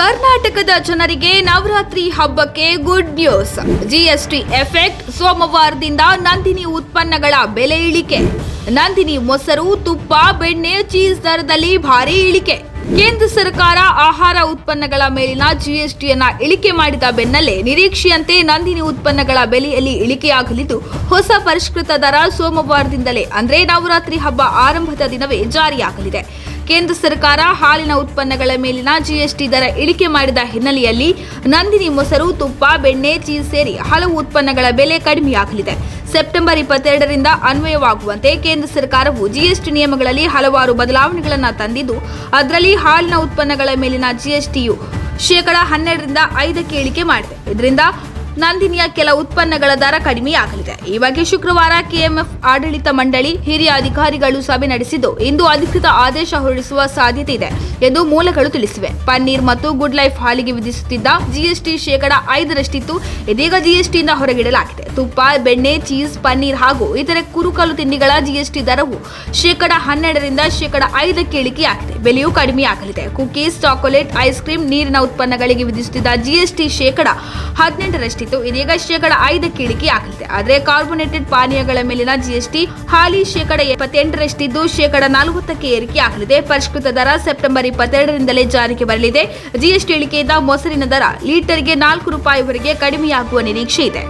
ಕರ್ನಾಟಕದ ಜನರಿಗೆ ನವರಾತ್ರಿ ಹಬ್ಬಕ್ಕೆ ಗುಡ್ ನ್ಯೂಸ್ ಜಿಎಸ್ಟಿ ಎಫೆಕ್ಟ್ ಸೋಮವಾರದಿಂದ ನಂದಿನಿ ಉತ್ಪನ್ನಗಳ ಬೆಲೆ ಇಳಿಕೆ. ನಂದಿನಿ ಮೊಸರು, ತುಪ್ಪ, ಬೆಣ್ಣೆ, ಚೀಸ್ ದರದಲ್ಲಿ ಭಾರಿ ಇಳಿಕೆ. ಕೇಂದ್ರ ಸರ್ಕಾರ ಆಹಾರ ಉತ್ಪನ್ನಗಳ ಮೇಲಿನ ಜಿಎಸ್ಟಿಯನ್ನ ಇಳಿಕೆ ಮಾಡಿದ ಬೆನ್ನಲ್ಲೇ ನಿರೀಕ್ಷೆಯಂತೆ ನಂದಿನಿ ಉತ್ಪನ್ನಗಳ ಬೆಲೆಯಲ್ಲಿ ಇಳಿಕೆಯಾಗಲಿದ್ದು, ಹೊಸ ಪರಿಷ್ಕೃತ ದರ ಸೋಮವಾರದಿಂದಲೇ ಅಂದ್ರೆ ನವರಾತ್ರಿ ಹಬ್ಬ ಆರಂಭದ ದಿನವೇ ಜಾರಿಯಾಗಲಿದೆ. ಕೇಂದ್ರ ಸರ್ಕಾರ ಹಾಲಿನ ಉತ್ಪನ್ನಗಳ ಮೇಲಿನ ಜಿಎಸ್ಟಿ ದರ ಇಳಿಕೆ ಮಾಡಿದ ಹಿನ್ನೆಲೆಯಲ್ಲಿ ನಂದಿನಿ ಮೊಸರು, ತುಪ್ಪ, ಬೆಣ್ಣೆ, ಚೀಸ್ ಸೇರಿ ಹಲವು ಉತ್ಪನ್ನಗಳ ಬೆಲೆ ಕಡಿಮೆಯಾಗಲಿದೆ. ಸೆಪ್ಟೆಂಬರ್ ಇಪ್ಪತ್ತೆರಡರಿಂದ ಅನ್ವಯವಾಗುವಂತೆ ಕೇಂದ್ರ ಸರ್ಕಾರವು ಜಿಎಸ್ಟಿ ನಿಯಮಗಳಲ್ಲಿ ಹಲವಾರು ಬದಲಾವಣೆಗಳನ್ನು ತಂದಿದ್ದು, ಅದರಲ್ಲಿ ಹಾಲಿನ ಉತ್ಪನ್ನಗಳ ಮೇಲಿನ ಜಿಎಸ್ಟಿಯು ಶೇಕಡ ಹನ್ನೆರಡರಿಂದ ಐದಕ್ಕೆ ಇಳಿಕೆ ಮಾಡಿದೆ. ಇದರಿಂದ ನಂದಿನಿಯ ಕೆಲ ಉತ್ಪನ್ನಗಳ ದರ ಕಡಿಮೆಯಾಗಲಿದೆ. ಈ ಬಗ್ಗೆ ಶುಕ್ರವಾರ ಕೆಎಂಎಫ್ ಆಡಳಿತ ಮಂಡಳಿ ಹಿರಿಯ ಅಧಿಕಾರಿಗಳು ಸಭೆ ನಡೆಸಿದ್ದು, ಇಂದು ಅಧಿಕೃತ ಆದೇಶ ಹೊರಡಿಸುವ ಸಾಧ್ಯತೆ ಇದೆ ಎಂದು ಮೂಲಗಳು ತಿಳಿಸಿವೆ. ಪನ್ನೀರ್ ಮತ್ತು ಗುಡ್ ಲೈಫ್ ಹಾಲಿಗೆ ವಿಧಿಸುತ್ತಿದ್ದ ಜಿಎಸ್ಟಿ ಶೇಕಡ ಐದರಷ್ಟಿತ್ತು. ಇದೀಗ ಜಿಎಸ್ಟಿಯಿಂದ ಹೊರಗಿಡಲಾಗಿದೆ. ತುಪ್ಪ, ಬೆಣ್ಣೆ, ಚೀಸ್, ಪನ್ನೀರ್ ಹಾಗೂ ಇತರೆ ಕುರುಕಲು ತಿಂಡಿಗಳ ಜಿಎಸ್ಟಿ ದರವು ಶೇಕಡ ಹನ್ನೆರಡರಿಂದ ಶೇಕಡ ಐದಕ್ಕೆ ಇಳಿಕೆಯಾಗಿದೆ. ಬೆಲೆಯೂ ಕಡಿಮೆಯಾಗಲಿದೆ ಕುಕೀಸ್, ಚಾಕೊಲೇಟ್, ಐಸ್ ಕ್ರೀಮ್, ನೀರಿನ ಉತ್ಪನ್ನಗಳಿಗೆ ವಿಧಿಸುತ್ತಿದ್ದ ಜಿಎಸ್ಟಿ ಶೇಕಡ ಹದಿನೆಂಟರಷ್ಟಿತ್ತು. ಇದೀಗ ಶೇಕಡ ಐದಕ್ಕೆ ಇಳಿಕೆಯಾಗಲಿದೆ ಆದರೆ ಕಾರ್ಬೋನೇಟೆಡ್ ಪಾನೀಯಗಳ ಮೇಲಿನ ಜಿಎಸ್ಟಿ ಹಾಲಿ ಶೇಕಡ ಎಪ್ಪತ್ತೆಂಟರಷ್ಟಿದ್ದು ಶೇಕಡ ನಲವತ್ತಕ್ಕೆ ಏರಿಕೆಯಾಗಲಿದೆ ಪರಿಷ್ಕೃತ ದರ ಸೆಪ್ಟೆಂಬರ್ ಇಪ್ಪತ್ತೆರಡರಿಂದಲೇ ಜಾರಿಗೆ ಬರಲಿದೆ. ಜಿಎಸ್ಟಿ ಇಳಿಕೆಯಿಂದ ಮೊಸರಿನ ದರ ಲೀಟರ್ಗೆ ನಾಲ್ಕು ರೂಪಾಯಿವರೆಗೆ ಕಡಿಮೆಯಾಗುವ ನಿರೀಕ್ಷೆ ಇದೆ.